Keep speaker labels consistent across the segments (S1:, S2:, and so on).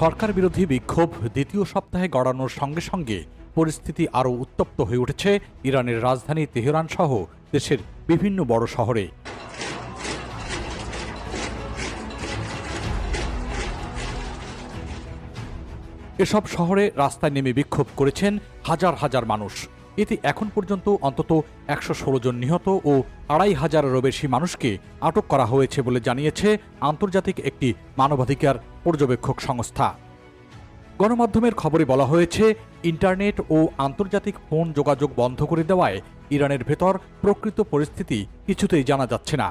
S1: সরকার বিরোধী বিক্ষোভ দ্বিতীয় সপ্তাহে গড়ানোর সঙ্গে সঙ্গে পরিস্থিতি আরও উত্তপ্ত হয়ে উঠেছে ইরানের রাজধানী তেহরান সহ দেশের বিভিন্ন বড় শহরে। এসব শহরে রাস্তায় নেমে বিক্ষোভ করেছেন হাজার হাজার মানুষ। এতে এখন পর্যন্ত অন্তত একশো ষোলো জন নিহত ও আড়াই হাজারেরও বেশি মানুষকে আটক করা হয়েছে বলে জানিয়েছে আন্তর্জাতিক একটি মানবাধিকার পর্যবেক্ষক সংস্থা। গণমাধ্যমের খবরে বলা হয়েছে, ইন্টারনেট ও আন্তর্জাতিক ফোন যোগাযোগ বন্ধ করে দেওয়ায় ইরানের ভেতর প্রকৃত পরিস্থিতি কিছুতেই জানা যাচ্ছে না।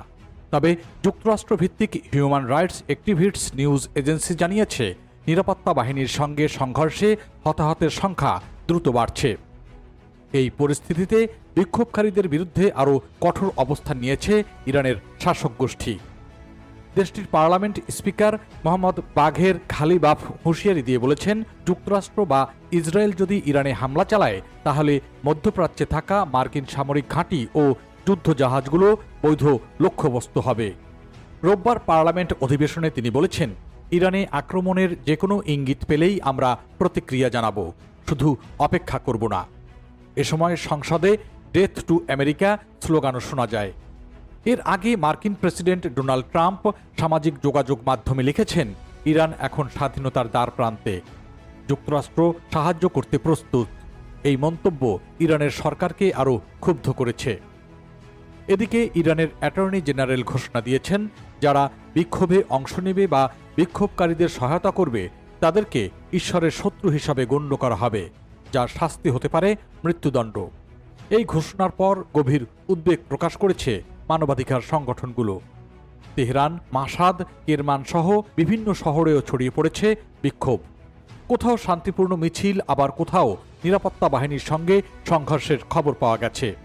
S1: তবে যুক্তরাষ্ট্র ভিত্তিক human rights activists news agency জানিয়েছে, নিরাপত্তা বাহিনীর সঙ্গে সংঘর্ষে হতাহতের সংখ্যা দ্রুত বাড়ছে। এই পরিস্থিতিতে বিক্ষোভকারীদের বিরুদ্ধে আরও কঠোর অবস্থান নিয়েছে ইরানের শাসক গোষ্ঠী। দেশটির পার্লামেন্ট স্পিকার মোহাম্মদ বাঘের খালিবাফ হুঁশিয়ারি দিয়ে বলেছেন, যুক্তরাষ্ট্র বা ইসরায়েল যদি ইরানে হামলা চালায়, তাহলে মধ্যপ্রাচ্যে থাকা মার্কিন সামরিক ঘাঁটি ও যুদ্ধজাহাজগুলো বৈধ লক্ষ্যবস্তু হবে। রোববার পার্লামেন্ট অধিবেশনে তিনি বলেছেন, ইরানে আক্রমণের যে কোনো ইঙ্গিত পেলেই আমরা প্রতিক্রিয়া জানাব, শুধু অপেক্ষা করব না। এ সময় সংসদে ডেথ টু আমেরিকা স্লোগানও শোনা যায়। এর আগে মার্কিন প্রেসিডেন্ট ডোনাল্ড ট্রাম্প সামাজিক যোগাযোগ মাধ্যমে লিখেছেন, ইরান এখন স্বাধীনতার দ্বার প্রান্তে। যুক্তরাষ্ট্র সাহায্য করতে প্রস্তুত। এই মন্তব্য ইরানের সরকারকে আরও ক্ষুব্ধ করেছে। এদিকে ইরানের অ্যাটর্নি জেনারেল ঘোষণা দিয়েছেন, যারা বিক্ষোভে অংশ নেবে বা বিক্ষোভকারীদের সহায়তা করবে, তাদেরকে ঈশ্বরের শত্রু হিসাবে গণ্য করা হবে। যার শাস্তি হতে পারে মৃত্যুদণ্ড। এই ঘোষণার পর গভীর উদ্বেগ প্রকাশ করেছে মানবাধিকার সংগঠনগুলো। তেহরান, মাসাদ, কেরমান সহ বিভিন্ন শহরেও ছড়িয়ে পড়েছে বিক্ষোভ। কোথাও শান্তিপূর্ণ মিছিল, আবার কোথাও নিরাপত্তা বাহিনীর সঙ্গে সংঘর্ষের খবর পাওয়া গেছে।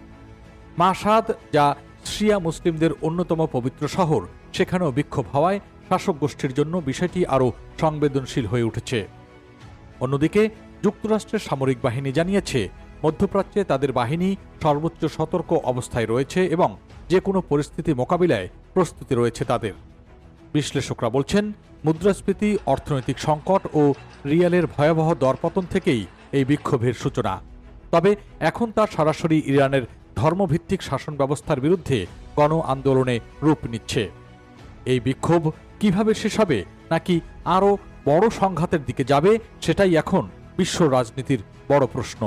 S1: মাসাদ, যা শিয়া মুসলিমদের অন্যতম পবিত্র শহর, সেখানেও বিক্ষোভ হওয়ায় শাসক গোষ্ঠীর জন্য বিষয়টি আরও সংবেদনশীল হয়ে উঠেছে। অন্যদিকে যুক্তরাষ্ট্রের সামরিক বাহিনী জানিয়েছে, মধ্যপ্রাচ্যে তাদের বাহিনী সর্বোচ্চ সতর্ক অবস্থায় রয়েছে এবং যে কোনো পরিস্থিতি মোকাবিলায় প্রস্তুতি রয়েছে তাদের। বিশ্লেষকরা বলছেন, মুদ্রাস্ফীতি, অর্থনৈতিক সংকট ও রিয়ালের ভয়াবহ দরপতন থেকেই এই বিক্ষোভের সূচনা। তবে এখন তা সরাসরি ইরানের ধর্মভিত্তিক শাসন ব্যবস্থার বিরুদ্ধে গণ আন্দোলনে রূপ নিচ্ছে। এই বিক্ষোভ কীভাবে শেষ হবে, নাকি আরও বড় সংঘাতের দিকে যাবে, সেটাই এখন বিশ্ব রাজনীতির বড় প্রশ্ন।